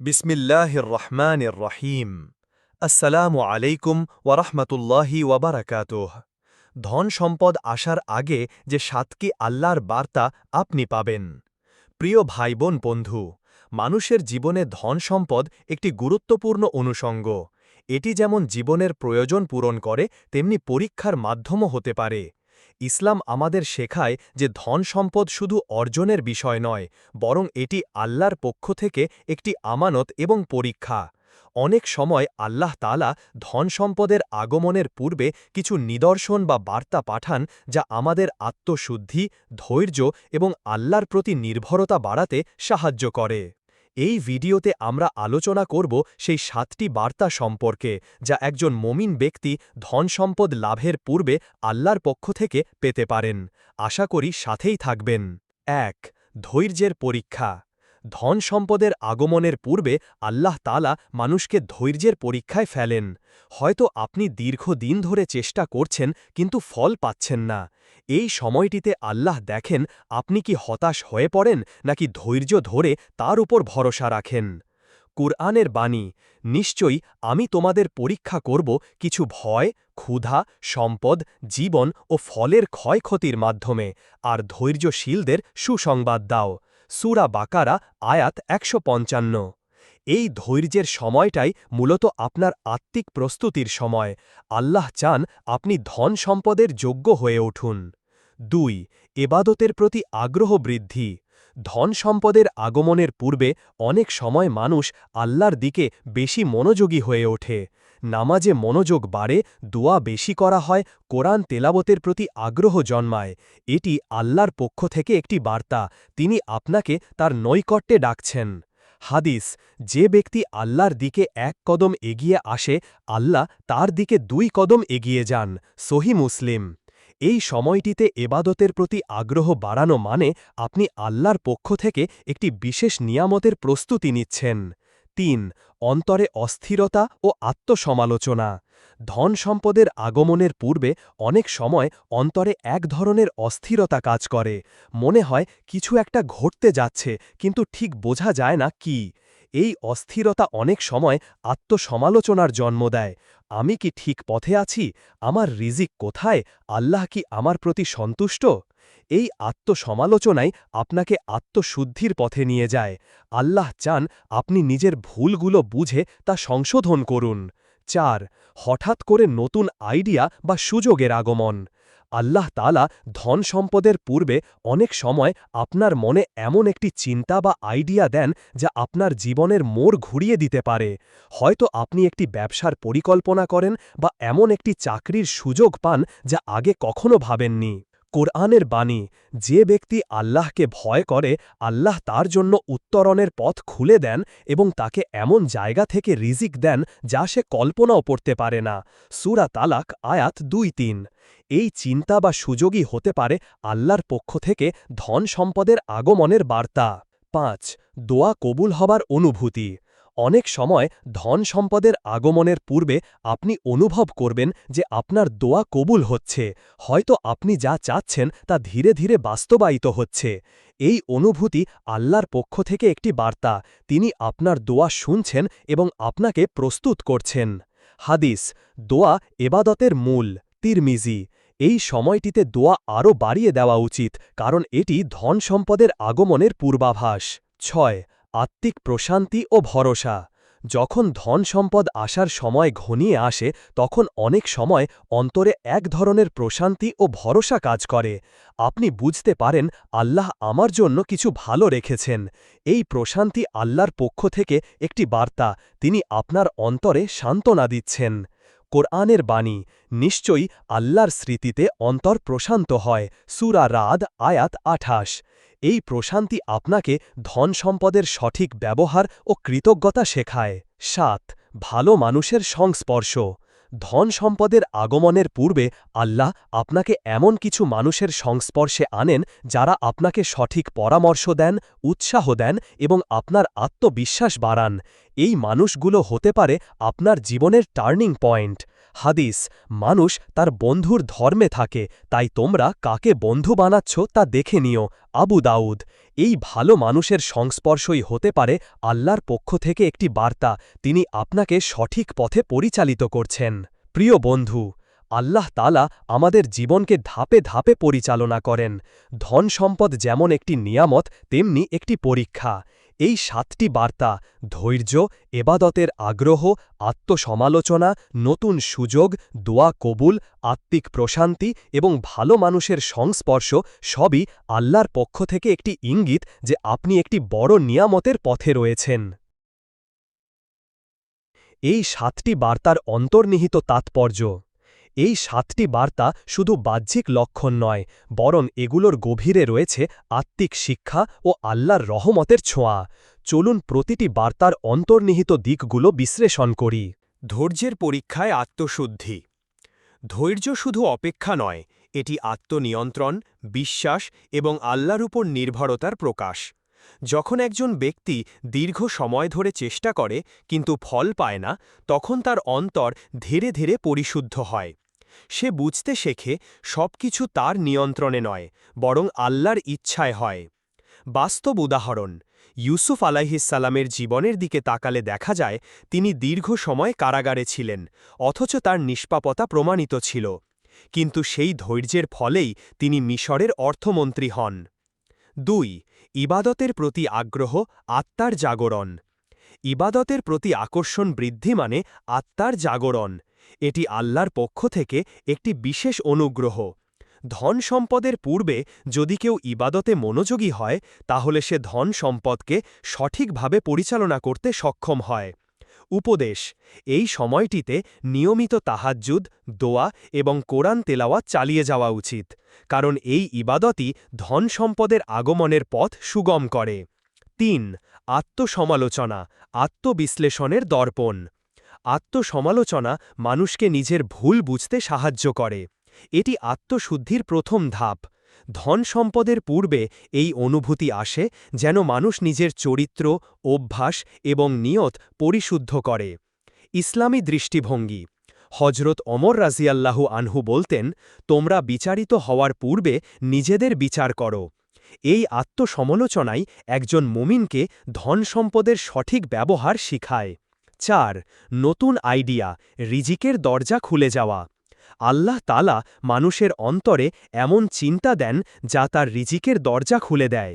বিসমিল্লাহির রহমানির রহিম। আসসালামু আলাইকুম ওয়ারহমতুল্লাহি ওয়াবারাকাতুহ। ধন সম্পদ আসার আগে যে সাতকি আল্লাহর বার্তা আপনি পাবেন। প্রিয় ভাই বোন বন্ধু, মানুষের জীবনে ধন সম্পদ একটি গুরুত্বপূর্ণ অনুষঙ্গ। এটি যেমন জীবনের প্রয়োজন পূরণ করে, তেমনি পরীক্ষার মাধ্যমও হতে পারে। ইসলাম আমাদের শেখায় যে ধন সম্পদ শুধু অর্জনের বিষয় নয়, বরং এটি আল্লাহর পক্ষ থেকে একটি আমানত এবং পরীক্ষা। অনেক সময় আল্লাহ তালা ধন সম্পদের আগমনের পূর্বে কিছু নিদর্শন বা বার্তা পাঠান যা আমাদের আত্মশুদ্ধি, ধৈর্য এবং আল্লাহর প্রতি নির্ভরতা বাড়াতে সাহায্য করে। এই ভিডিওতে আমরা আলোচনা করব সেই সাতটি বার্তা সম্পর্কে, যা একজন মমিন ব্যক্তি ধন সম্পদ লাভের পূর্বে আল্লাহর পক্ষ থেকে পেতে পারেন। আশা করি সাথেই থাকবেন। এক, ধৈর্যের পরীক্ষা। ধন সম্পদের আগমনের পূর্বে আল্লাহ তালা মানুষকে ধৈর্যের পরীক্ষায় ফেলেন। হয়তো আপনি দীর্ঘদিন ধরে চেষ্টা করছেন, কিন্তু ফল পাচ্ছেন না। এই সময়টিতে আল্লাহ দেখেন, আপনি কি হতাশ হয়ে পড়েন, নাকি ধৈর্য ধরে তার উপর ভরসা রাখেন? কুরআনের বাণী, নিশ্চয়ই আমি তোমাদের পরীক্ষা করব কিছু ভয়, ক্ষুধা, সম্পদ, জীবন ও ফলের ক্ষয়ক্ষতির মাধ্যমে, আর ধৈর্যশীলদের সুসংবাদ দাও। সুরা বাকারা, আয়াত একশো পঞ্চান্ন। এই ধৈর্যের সময়টাই মূলত আপনার আত্মিক প্রস্তুতির সময়। আল্লাহ চান আপনি ধন সম্পদের যোগ্য হয়ে উঠুন। দুই, এবাদতের প্রতি আগ্রহ বৃদ্ধি। ধন সম্পদের আগমনের পূর্বে অনেক সময় মানুষ আল্লাহর দিকে বেশি মনোযোগী হয়ে ওঠে। নামাজে মনোযোগ বাড়ে, দোয়া বেশি করা হয়, কোরআন তেলাবতের প্রতি আগ্রহ জন্মায়। এটি আল্লাহর পক্ষ থেকে একটি বার্তা, তিনি আপনাকে তার নৈকট্যে ডাকছেন। হাদিস, যে ব্যক্তি আল্লাহর দিকে এক কদম এগিয়ে আসে, আল্লাহ তার দিকে দুই কদম এগিয়ে যান, সহি মুসলিম। এই সময়টিতে এবাদতের প্রতি আগ্রহ বাড়ানো মানে আপনি আল্লাহর পক্ষ থেকে একটি বিশেষ নিয়ামতের প্রস্তুতি নিচ্ছেন। তিন, অন্তরে অস্থিরতা ও আত্মসমালোচনা। ধন সম্পদের আগমনের পূর্বে অনেক সময় অন্তরে এক ধরনের অস্থিরতা কাজ করে। মনে হয় কিছু একটা ঘটতে যাচ্ছে, কিন্তু ঠিক বোঝা যায় না কি। এই অস্থিরতা অনেক সময় আত্মসমালোচনার জন্ম দেয়। আমি কি ঠিক পথে আছি? আমার রিজিক কোথায়? আল্লাহ কি আমার প্রতি সন্তুষ্ট? এই আত্মসমালোচনাই আপনাকে আত্মশুদ্ধির পথে নিয়ে যায়। আল্লাহ চান আপনি নিজের ভুলগুলো বুঝে তা সংশোধন করুন। চার, হঠাৎ করে নতুন আইডিয়া বা সুযোগের আগমন। আল্লাহ তালা ধন সম্পদের পূর্বে অনেক সময় আপনার মনে এমন একটি চিন্তা বা আইডিয়া দেন যা আপনার জীবনের মোড় ঘুরিয়ে দিতে পারে। হয়তো আপনি একটি ব্যবসার পরিকল্পনা করেন বা এমন একটি চাকরির সুযোগ পান যা আগে কখনো ভাবেননি। কোরআনের বাণী, যে ব্যক্তি আল্লাহকে ভয় করে, আল্লাহ তার জন্য উত্তরণের পথ খুলে দেন এবং তাকে এমন জায়গা থেকে রিজিক দেন যা সে কল্পনাও পড়তে পারে না। সুরা তালাক, আয়াত দুই তিন। এই চিন্তা বা সুযোগই হতে পারে আল্লাহর পক্ষ থেকে ধন সম্পদের আগমনের বার্তা। পাঁচ, দোয়া কবুল হবার অনুভূতি। অনেক সময় ধন সম্পদের আগমনের পূর্বে আপনি অনুভব করবেন যে আপনার দোয়া কবুল হচ্ছে, হয়তো আপনি যা চাচ্ছেন তা ধীরে ধীরে বাস্তবায়িত হচ্ছে। এই অনুভূতি আল্লাহর পক্ষ থেকে একটি বার্তা, তিনি আপনার দোয়া শুনছেন এবং আপনাকে প্রস্তুত করছেন। হাদিস, দোয়া এবাদতের মূল, তিরমিজি। এই সময়টিতে দোয়া আরও বাড়িয়ে দেওয়া উচিত, কারণ এটি ধন সম্পদের আগমনের পূর্বাভাস। ছয় আত্মিক প্রশান্তি ও ভরসা। যখন ধন সম্পদ আসার সময় ঘনিয়ে আসে, তখন অনেক সময় অন্তরে এক ধরনের প্রশান্তি ও ভরসা কাজ করে। আপনি বুঝতে পারেন, আল্লাহ আমার জন্য কিছু ভালো রেখেছেন। এই প্রশান্তি আল্লাহর পক্ষ থেকে একটি বার্তা, তিনি আপনার অন্তরে সান্ত্বনা দিচ্ছেন। কোরআনের বাণী, নিশ্চয়ই আল্লাহর স্মৃতিতে অন্তর প্রশান্ত হয়। সুরা রাদ, আয়াত আঠাশ। এই প্রশান্তি আপনাকে ধন সম্পদের সঠিক ব্যবহার ও কৃতজ্ঞতা শেখায়। সাত, ভালো মানুষের সংস্পর্শ। ধন সম্পদের আগমনের পূর্বে আল্লাহ আপনাকে এমন কিছু মানুষের সংস্পর্শে আনেন যারা আপনাকে সঠিক পরামর্শ দেন, উৎসাহ দেন এবং আপনার আত্মবিশ্বাস বাড়ান। এই মানুষগুলো হতে পারে আপনার জীবনের টার্নিং পয়েন্ট। হাদিস, মানুষ তার বন্ধুর ধর্মে থাকে, তাই তোমরা কাকে বন্ধু বানাচ্ছ তা দেখে নিও। আবু দাউদ, এই ভালো মানুষের সংস্পর্শই হতে পারে আল্লাহর পক্ষ থেকে একটি বার্তা, তিনি আপনাকে সঠিক পথে পরিচালিত করছেন। প্রিয় বন্ধু, আল্লাহ তালা আমাদের জীবনকে ধাপে ধাপে পরিচালনা করেন। ধন সম্পদ যেমন একটি নিয়ামত, তেমনি একটি পরীক্ষা। এই সাতটি বার্তা ধৈর্য, এবাদতের আগ্রহ, আত্মসমালোচনা, নতুন সুযোগ, দোয়া কবুল, আত্মিক প্রশান্তি এবং ভালো মানুষের সংস্পর্শ সবই আল্লাহর পক্ষ থেকে একটি ইঙ্গিত যে আপনি একটি বড় নিয়ামতের পথে রয়েছেন। এই সাতটি বার্তার অন্তর্নিহিত তাৎপর্য এই সাতটি বার্তা শুধু বাহ্যিক লক্ষণ নয়, বরং এগুলোর গভীরে রয়েছে আত্মিক শিক্ষা ও আল্লাহর রহমতের ছোঁয়া। চলুন প্রতিটি বার্তার অন্তর্নিহিত দিকগুলো বিশ্লেষণ করি। ধৈর্যের পরীক্ষায় আত্মশুদ্ধি। ধৈর্য শুধু অপেক্ষা নয়, এটি আত্মনিয়ন্ত্রণ, বিশ্বাস এবং আল্লাহর উপর নির্ভরতার প্রকাশ। যখন একজন ব্যক্তি দীর্ঘ সময় ধরে চেষ্টা করে, কিন্তু ফল পায় না, তখন তার অন্তর ধীরে ধীরে পরিশুদ্ধ হয়। সে বুঝতে শেখে সব কিছু তার নিয়ন্ত্রণে নয়, বরং আল্লাহর ইচ্ছায় হয়। বাস্তব উদাহরণ, ইউসুফ আলাইহিসাল্লামের জীবনের দিকে তাকালে দেখা যায়, তিনি দীর্ঘ সময় কারাগারে ছিলেন, অথচ তার নিষ্পাপতা প্রমাণিত ছিল। কিন্তু সেই ধৈর্যের ফলেই তিনি মিশরের অর্থমন্ত্রী হন। দুই ইবাদতের প্রতি আগ্রহ আত্মার জাগরণ। ইবাদতের প্রতি আকর্ষণ বৃদ্ধি মানে আত্মার জাগরণ। এটি আল্লাহর পক্ষ থেকে একটি বিশেষ অনুগ্রহ। ধন সম্পদের পূর্বে যদি কেউ ইবাদতে মনোযোগী হয়, তাহলে সে ধন সম্পদকে সঠিকভাবে পরিচালনা করতে সক্ষম হয়। উপদেশ। এই সময়টিতে নিয়মিত তাহাজ্জুদ, দোয়া এবং কোরআন তেলাওয়াত চালিয়ে যাওয়া উচিত, কারণ এই ইবাদতই ধন সম্পদের আগমনের পথ সুগম করে। তিন, আত্মসমালোচনা, আত্মবিশ্লেষণের দর্পণ। আত্মসমালোচনা মানুষকে নিজের ভুল বুঝতে সাহায্য করে। এটি আত্মশুদ্ধির প্রথম ধাপ। ধন সম্পদের পূর্বে এই অনুভূতি আসে যেন মানুষ নিজের চরিত্র, অভ্যাস এবং নিয়ত পরিশুদ্ধ করে। ইসলামী দৃষ্টিভঙ্গি। হজরত অমর রাজিয়াল্লাহু আনহু বলতেন, তোমরা বিচারিত হওয়ার পূর্বে নিজেদের বিচার করো। এই আত্মসমালোচনাই একজন মুমিনকে ধন সম্পদের সঠিক ব্যবহার শিখায়। চার, নতুন আইডিয়া, রিজিকের দরজা খুলে যাওয়া। আল্লাহ তালা মানুষের অন্তরে এমন চিন্তা দেন যা তার রিজিকের দরজা খুলে দেয়।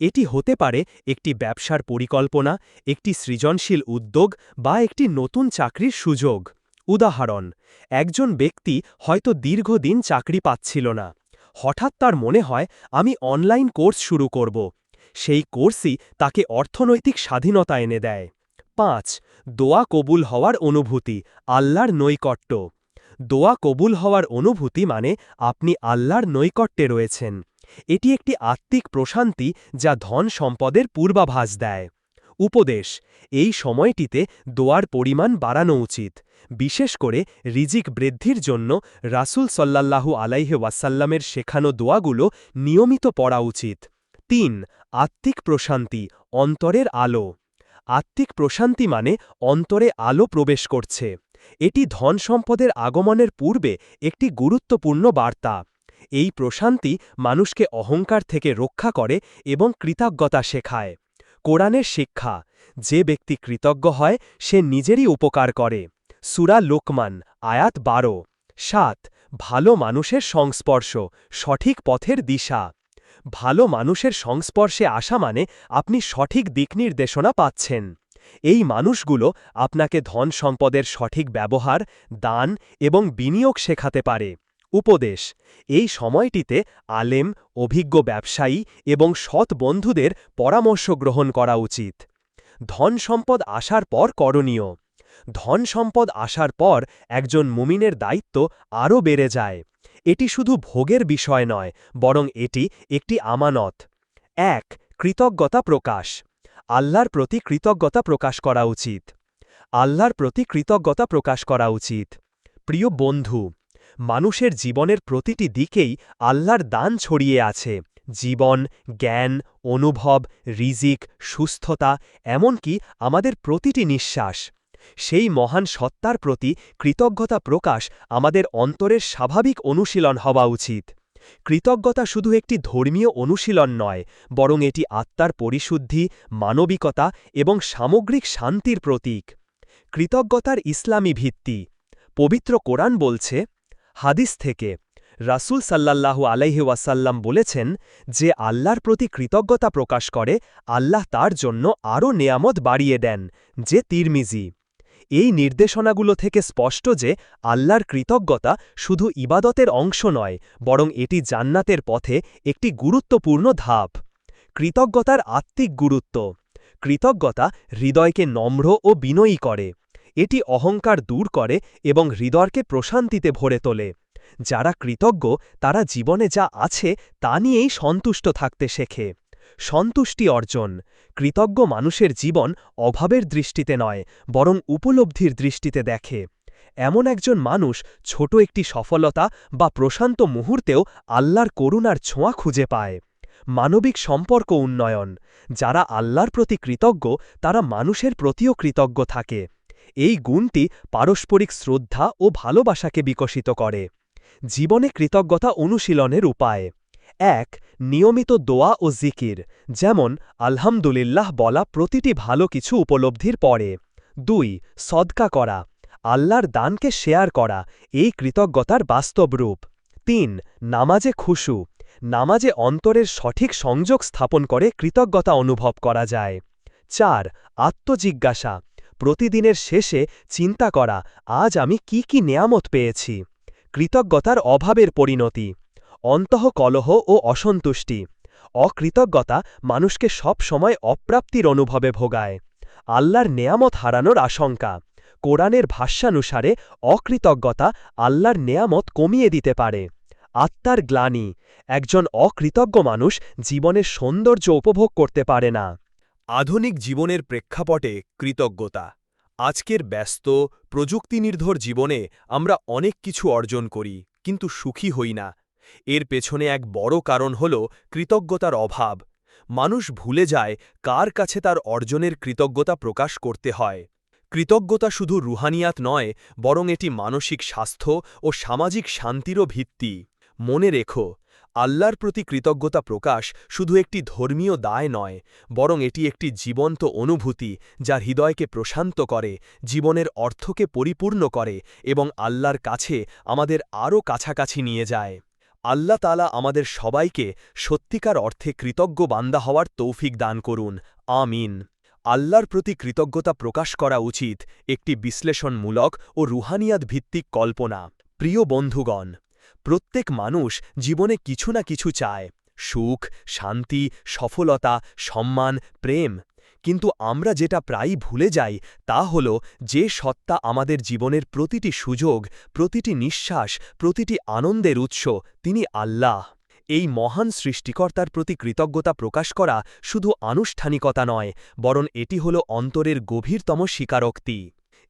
এটি হতে পারে একটি ব্যবসার পরিকল্পনা, একটি সৃজনশীল উদ্যোগ বা একটি নতুন চাকরির সুযোগ। উদাহরণ, একজন ব্যক্তি হয়তো দীর্ঘদিন চাকরি পাচ্ছিল না। হঠাৎ তার মনে হয়, আমি অনলাইন কোর্স শুরু করব। সেই কোর্সই তাকে অর্থনৈতিক স্বাধীনতা এনে দেয়। পাঁচ, দোয়া কবুল হওয়ার অনুভূতি, আল্লাহর নৈকট্য। দোয়া কবুল হওয়ার অনুভূতি মানে আপনি আল্লাহর নৈকট্যে রয়েছেন। এটি একটি আত্মিক প্রশান্তি যা ধন সম্পদের পূর্বাভাস দেয়। উপদেশ, এই সময়টিতে দোয়ার পরিমাণ বাড়ানো উচিত। বিশেষ করে রিজিক বৃদ্ধির জন্য রাসুল সল্লাল্লাহু আলাইহে ওয়াসাল্লামের শেখানো দোয়াগুলো নিয়মিত পড়া উচিত। তিন, আত্মিক প্রশান্তি, অন্তরের আলো। আত্মিক প্রশান্তি মানে অন্তরে আলো প্রবেশ করছে। এটি ধন সম্পদের আগমনের পূর্বে একটি গুরুত্বপূর্ণ বার্তা। এই প্রশান্তি মানুষকে অহংকার থেকে রক্ষা করে এবং কৃতজ্ঞতা শেখায়। কোরআনের শিক্ষা, যে ব্যক্তি কৃতজ্ঞ হয়, সে নিজেরই উপকার করে। সুরা লোকমান, আয়াত বারো। সাত, ভালো মানুষের সংস্পর্শ, সঠিক পথের দিশা। ভালো মানুষের সংস্পর্শে আসা মানে আপনি সঠিক দিক নির্দেশনা পাচ্ছেন। এই মানুষগুলো আপনাকে ধন সম্পদের সঠিক ব্যবহার, দান এবং বিনিয়োগ শেখাতে পারে। উপদেশ, এই সময়টিতে আলেম, অভিজ্ঞ ব্যবসায়ী এবং সৎ বন্ধুদের পরামর্শ গ্রহণ করা উচিত। ধন সম্পদ আসার পর করণীয়। ধন সম্পদ আসার পর একজন মুমিনের দায়িত্ব আরও বেড়ে যায়। এটি শুধু ভোগের বিষয় নয়, বরং এটি একটি আমানত। এক, কৃতজ্ঞতা প্রকাশ। আল্লাহর প্রতি কৃতজ্ঞতা প্রকাশ করা উচিত। আল্লাহর প্রতি কৃতজ্ঞতা প্রকাশ করা উচিত। প্রিয় বন্ধু, মানুষের জীবনের প্রতিটি দিকেই আল্লাহর দান ছড়িয়ে আছে। জীবন, জ্ঞান, অনুভব, রিজিক, সুস্থতা, এমনকি আমাদের প্রতিটি নিঃশ্বাস। সেই মহান সত্তার প্রতি কৃতজ্ঞতা প্রকাশ আমাদের অন্তরের স্বাভাবিক অনুশীলন হওয়া উচিত। কৃতজ্ঞতা শুধু একটি ধর্মীয় অনুশীলন নয়, বরং এটি আত্মার পরিশুদ্ধি, মানবিকতা এবং সামগ্রিক শান্তির প্রতীক। কৃতজ্ঞতার ইসলামী ভিত্তি। পবিত্র কোরআন বলছে, হাদিস থেকে রাসূল সাল্লাল্লাহু আলাইহি ওয়াসাল্লাম বলেছেন যে, আল্লাহর প্রতি কৃতজ্ঞতা প্রকাশ করে, আল্লাহ তার জন্য আরও নেয়ামত বাড়িয়ে দেন, যে তিরমিজি। এই নির্দেশনাগুলো থেকে স্পষ্ট যে আল্লাহর কৃতজ্ঞতা শুধু ইবাদতের অংশ নয়, বরং এটি জান্নাতের পথে একটি গুরুত্বপূর্ণ ধাপ। কৃতজ্ঞতার আত্মিক গুরুত্ব। কৃতজ্ঞতা হৃদয়কে নম্র ও বিনয়ী করে। এটি অহংকার দূর করে এবং হৃদয়কে প্রশান্তিতে ভরে তোলে। যারা কৃতজ্ঞ, তারা জীবনে যা আছে তা নিয়েই সন্তুষ্ট থাকতে শেখে। সন্তুষ্টি অর্জন। কৃতজ্ঞ মানুষের জীবন অভাবের দৃষ্টিতে নয়, বরং উপলব্ধির দৃষ্টিতে দেখে। এমন একজন মানুষ ছোট একটি সফলতা বা প্রশান্ত মুহূর্তেও আল্লাহর করুণার ছোঁয়া খুঁজে পায়। মানবিক সম্পর্ক উন্নয়ন, যারা আল্লাহর প্রতি কৃতজ্ঞ, তারা মানুষের প্রতিও কৃতজ্ঞ থাকে। এই গুণটি পারস্পরিক শ্রদ্ধা ও ভালোবাসাকে বিকশিত করে। জীবনে কৃতজ্ঞতা অনুশীলনের উপায়। এক, নিয়মিত দোয়া ও জিকির, যেমন আলহামদুলিল্লাহ বলা প্রতিটি ভালো কিছু উপলব্ধির পরে। দুই, সদকা করা, আল্লাহর দানকে শেয়ার করা, এই কৃতজ্ঞতার বাস্তব রূপ। তিন, নামাজে খুশু, নামাজে অন্তরের সঠিক সংযোগ স্থাপন করে কৃতজ্ঞতা অনুভব করা যায়। চার, আত্মজিজ্ঞাসা, প্রতিদিনের শেষে চিন্তা করা, আজ আমি কি কি নেয়ামত পেয়েছি? কৃতজ্ঞতার অভাবের পরিণতি। অন্তঃকলহ ও অসন্তুষ্টি। অকৃতজ্ঞতা মানুষকে সব সময় অপ্রাপ্তির অনুভবে ভোগায়। আল্লাহর নেয়ামত হারানোর আশঙ্কা। কোরআনের ভাষ্যানুসারে অকৃতজ্ঞতা আল্লাহর নেয়ামত কমিয়ে দিতে পারে। আত্মার গ্লানি। একজন অকৃতজ্ঞ মানুষ জীবনের সৌন্দর্য উপভোগ করতে পারে না। আধুনিক জীবনের প্রেক্ষাপটে কৃতজ্ঞতা। আজকের ব্যস্ত প্রযুক্তিনির্ভর জীবনে আমরা অনেক কিছু অর্জন করি, কিন্তু সুখী হই না। এর পেছনে এক বড় কারণ হল কৃতজ্ঞতার অভাব। মানুষ ভুলে যায় কার কাছে তার অর্জনের কৃতজ্ঞতা প্রকাশ করতে হয়। কৃতজ্ঞতা শুধু রুহানিয়াত নয়, বরং এটি মানসিক স্বাস্থ্য ও সামাজিক শান্তিরও ভিত্তি। মনে রেখো, আল্লাহর প্রতি কৃতজ্ঞতা প্রকাশ শুধু একটি ধর্মীয় দায় নয়, বরং এটি একটি জীবন্ত অনুভূতি যা হৃদয়কে প্রশান্ত করে, জীবনের অর্থকে পরিপূর্ণ করে এবং আল্লাহর কাছে আমাদের আরও কাছাকাছি নিয়ে যায়। আল্লাহ তালা আমাদের সবাইকে সত্যিকার অর্থে কৃতজ্ঞ বান্দা হওয়ার তৌফিক দান করুন। আমিন। আল্লাহর প্রতি কৃতজ্ঞতা প্রকাশ করা উচিত একটি বিশ্লেষণমূলক ও রুহানিয়াত ভিত্তিক কল্পনা। প্রিয় বন্ধুগণ, প্রত্যেক মানুষ জীবনে কিছু না কিছু চায়। সুখ, শান্তি, সফলতা, সম্মান, প্রেম। কিন্তু আমরা যেটা প্রায়ই ভুলে যাই তা হল যে সত্তা আমাদের জীবনের প্রতিটি সুযোগ, প্রতিটি নিঃশ্বাস, প্রতিটি আনন্দের উৎস, তিনি আল্লাহ। এই মহান সৃষ্টিকর্তার প্রতি কৃতজ্ঞতা প্রকাশ করা শুধু আনুষ্ঠানিকতা নয়, বরং এটি হল অন্তরের গভীরতম স্বীকারোক্তি।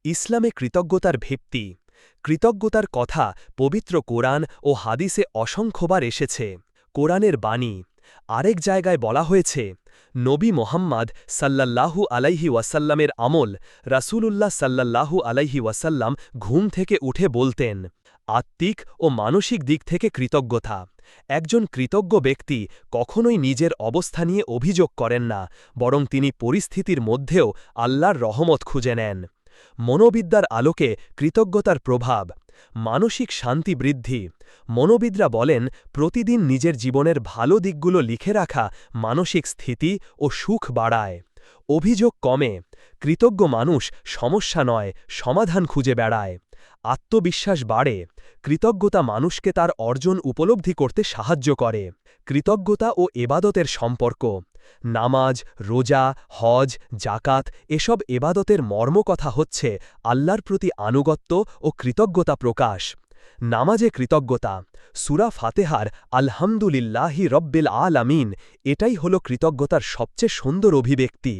ইসলামে কৃতজ্ঞতার ভিত্তি। কৃতজ্ঞতার কথা পবিত্র কোরআন ও হাদিসে অসংখ্যবার এসেছে। কোরআনের বাণী। আরেক জায়গায় বলা হয়েছে নবী মোহাম্মদ সাল্লাল্লাহু আলাইহি ওয়াসাল্লামের আমল, রাসূলুল্লাহ সাল্লাল্লাহু আলাইহি ওয়াসাল্লাম ঘুম থেকে উঠে বলতেন, আত্মিক ও মানসিক দিক থেকে কৃতজ্ঞতা। একজন কৃতজ্ঞ ব্যক্তি কখনোই নিজের অবস্থা নিয়ে অভিযোগ করেন না, বরং তিনি পরিস্থিতির মধ্যেও আল্লাহর রহমত খুঁজে নেন। মনোবিদ্যার আলোকে কৃতজ্ঞতার প্রভাব মানসিক শান্তি বৃদ্ধি। মনোবিদরা বলেন, প্রতিদিন নিজের জীবনের ভালো দিকগুলো লিখে রাখা মানসিক স্থিতি ও সুখ বাড়ায়। অভিযোগ কমে, কৃতজ্ঞ মানুষ সমস্যা নয়, সমাধান খুঁজে বেড়ায়। আত্মবিশ্বাস বাড়ে, কৃতজ্ঞতা মানুষকে তার অর্জন উপলব্ধি করতে সাহায্য করে। কৃতজ্ঞতা ও এবাদতের সম্পর্ক নামাজ, রোজা, হজ জাকাত এসব এবাদতের মর্মকথা হচ্ছে আল্লাহর প্রতি আনুগত্য ও কৃতজ্ঞতা প্রকাশ। নামাজে কৃতজ্ঞতা, সুরা ফাতেহার আলহামদুলিল্লাহি রব্বিল আলামিন, এটাই হল কৃতজ্ঞতার সবচেয়ে সুন্দর অভিব্যক্তি।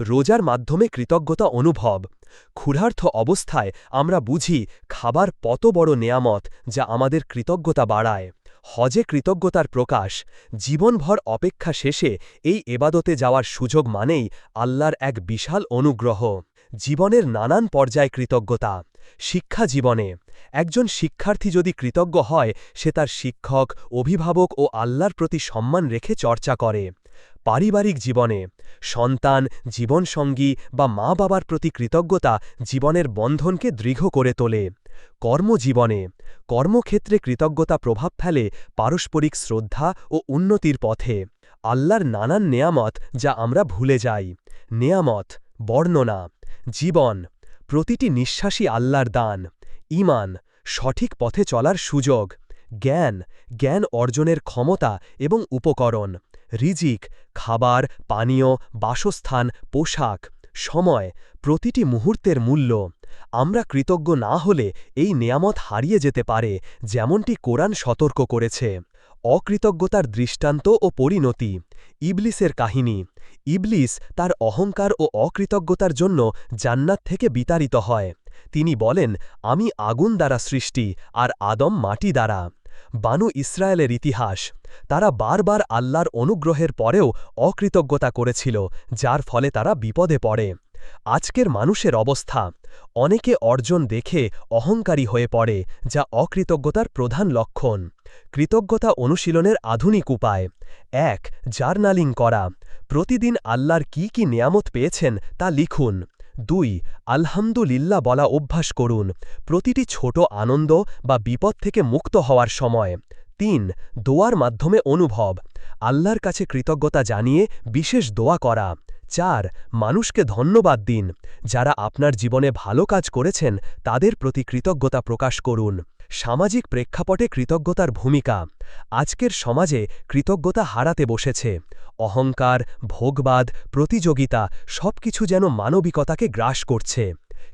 রোজার মাধ্যমে কৃতজ্ঞতা অনুভব, ক্ষুধার্থ অবস্থায় আমরা বুঝি খাবার কত বড় নেয়ামত যা আমাদের কৃতজ্ঞতা বাড়ায়। হজে কৃতজ্ঞতার প্রকাশ, জীবনভর অপেক্ষা শেষে এই এবাদতে যাওয়ার সুযোগ মানেই আল্লাহর এক বিশাল অনুগ্রহ, জীবনের নানান পর্যায়ে কৃতজ্ঞতা। শিক্ষা জীবনে, একজন শিক্ষার্থী যদি কৃতজ্ঞ হয়, সে তার শিক্ষক, অভিভাবক ও আল্লাহর প্রতি সম্মান রেখে চর্চা করে। পারিবারিক জীবনে, সন্তান, জীবনসঙ্গী বা মা বাবার প্রতি কৃতজ্ঞতা জীবনের বন্ধনকে দৃঢ় করে তোলে। কর্মজীবনে। কর্মক্ষেত্রে কৃতজ্ঞতা প্রভাব ফেলে পারস্পরিক শ্রদ্ধা ও উন্নতির পথে। আল্লাহর নানান নেয়ামত যা আমরা ভুলে যাই। নেয়ামত, বর্ণনা, জীবন, প্রতিটি নিঃশ্বাসী আল্লাহর দান। ইমান সঠিক পথে চলার সুযোগ। জ্ঞান জ্ঞান অর্জনের ক্ষমতা এবং উপকরণ। রিজিক, খাবার, পানীয়, বাসস্থান, পোশাক। সময়, প্রতিটি মুহূর্তের মূল্য। আমরা কৃতজ্ঞ না হলে এই নেয়ামত হারিয়ে যেতে পারে, যেমনটি কোরআন সতর্ক করেছে। অকৃতজ্ঞতার দৃষ্টান্ত ও পরিণতি। ইবলিসের কাহিনী। ইবলিস তার অহংকার ও অকৃতজ্ঞতার জন্য জান্নাত থেকে বিতাড়িত হয়। তিনি বলেন, আমি আগুন দ্বারা সৃষ্টি, আর আদম মাটি দ্বারা। বানু ইসরায়েলের ইতিহাস। তারা বারবার আল্লাহর অনুগ্রহের পরেও অকৃতজ্ঞতা করেছিল, যার ফলে তারা বিপদে পড়ে। আজকের মানুষের অবস্থা, অনেকে অর্জন দেখে অহংকারী হয়ে পড়ে, যা অকৃতজ্ঞতার প্রধান লক্ষণ। কৃতজ্ঞতা অনুশীলনের আধুনিক উপায়। এক, জার্নালিং করা। প্রতিদিন আল্লাহর কি কি নিয়ামত পেয়েছেন তা লিখুন। দুই, আলহামদুলিল্লাহ বলা অভ্যাস করুন, প্রতিটি ছোট আনন্দ বা বিপদ থেকে মুক্ত হওয়ার সময়। তিন, দোয়ার মাধ্যমে অনুভব, আল্লাহর কাছে কৃতজ্ঞতা জানিয়ে বিশেষ দোয়া করা। চার, মানুষকে ধন্যবাদ দিন। যারা আপনার জীবনে ভালো কাজ করেছেন, তাদের প্রতি কৃতজ্ঞতা প্রকাশ করুন। সামাজিক প্রেক্ষাপটে কৃতজ্ঞতার ভূমিকা। আজকের সমাজে কৃতজ্ঞতা হারাতে বসেছে। অহংকার, ভোগবাদ, প্রতিযোগিতা সব কিছু যেন মানবিকতাকে গ্রাস করছে।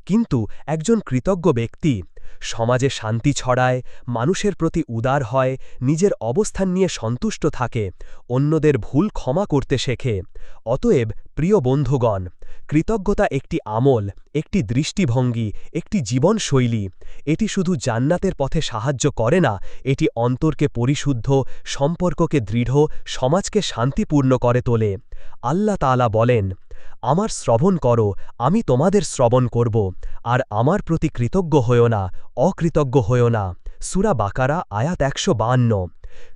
কিন্তু একজন কৃতজ্ঞ ব্যক্তি। সমাজে শান্তি ছড়ায়, মানুষের প্রতি উদার হয়, নিজের অবস্থান নিয়ে সন্তুষ্ট থাকে, অন্যদের ভুল ক্ষমা করতে শেখে। অতএব, প্রিয় বন্ধুগণ, কৃতজ্ঞতা একটি আমল, একটি দৃষ্টিভঙ্গি, একটি জীবনশৈলী। এটি শুধু জান্নাতের পথে সাহায্য করে না, এটি অন্তরকে পরিশুদ্ধ, সম্পর্ককে দৃঢ়, সমাজকে শান্তিপূর্ণ করে তোলে। আল্লাহ তালা বলেন আমার শ্রবণ করো, আমি তোমাদের শ্রবণ করব, আর আমার প্রতি কৃতজ্ঞ হয়েও না, অকৃতজ্ঞ হয়েও না। সুরা বাকারা, আয়াত একশো বান্ন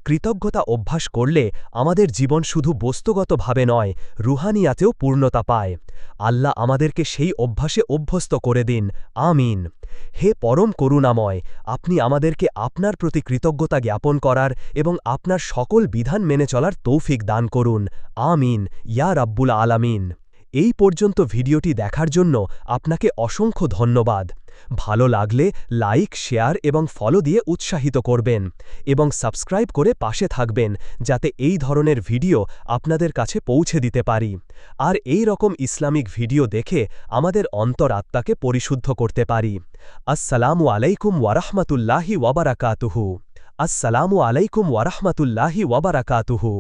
কৃতজ্ঞতা অভ্যাস করলে আমাদের জীবন শুধু বস্তুগতভাবে নয়, রুহানিয়াতেও পূর্ণতা পায়। আল্লাহ আমাদেরকে সেই অভ্যাসে অভ্যস্ত করে দিন, আমিন। হে পরম করুণাময়, আপনি আমাদেরকে আপনার প্রতি কৃতজ্ঞতা জ্ঞাপন করার এবং আপনার সকল বিধান মেনে চলার তৌফিক দান করুন, আমিন, ইয়া রাব্বুল আলামিন। এই পর্যন্ত ভিডিওটি দেখার জন্য আপনাকে অসংখ্য ধন্যবাদ। ভালো লাগলে লাইক, শেয়ার এবং ফলো দিয়ে উৎসাহিত করবেন এবং সাবস্ক্রাইব করে পাশে থাকবেন যাতে এই ধরনের ভিডিও আপনাদের কাছে পৌঁছে দিতে পারি। আর এই রকম ইসলামিক ভিডিও দেখে আমাদের অন্তরাত্মাকে পরিশুদ্ধ করতে পারি। আসসালামু আলাইকুম ওয়ারাহমাতুল্লাহি ওয়াবারাকাতুহু। আসসালামু আলাইকুম ওয়ারাহমাতুল্লাহি ওয়াবারাকাতুহু।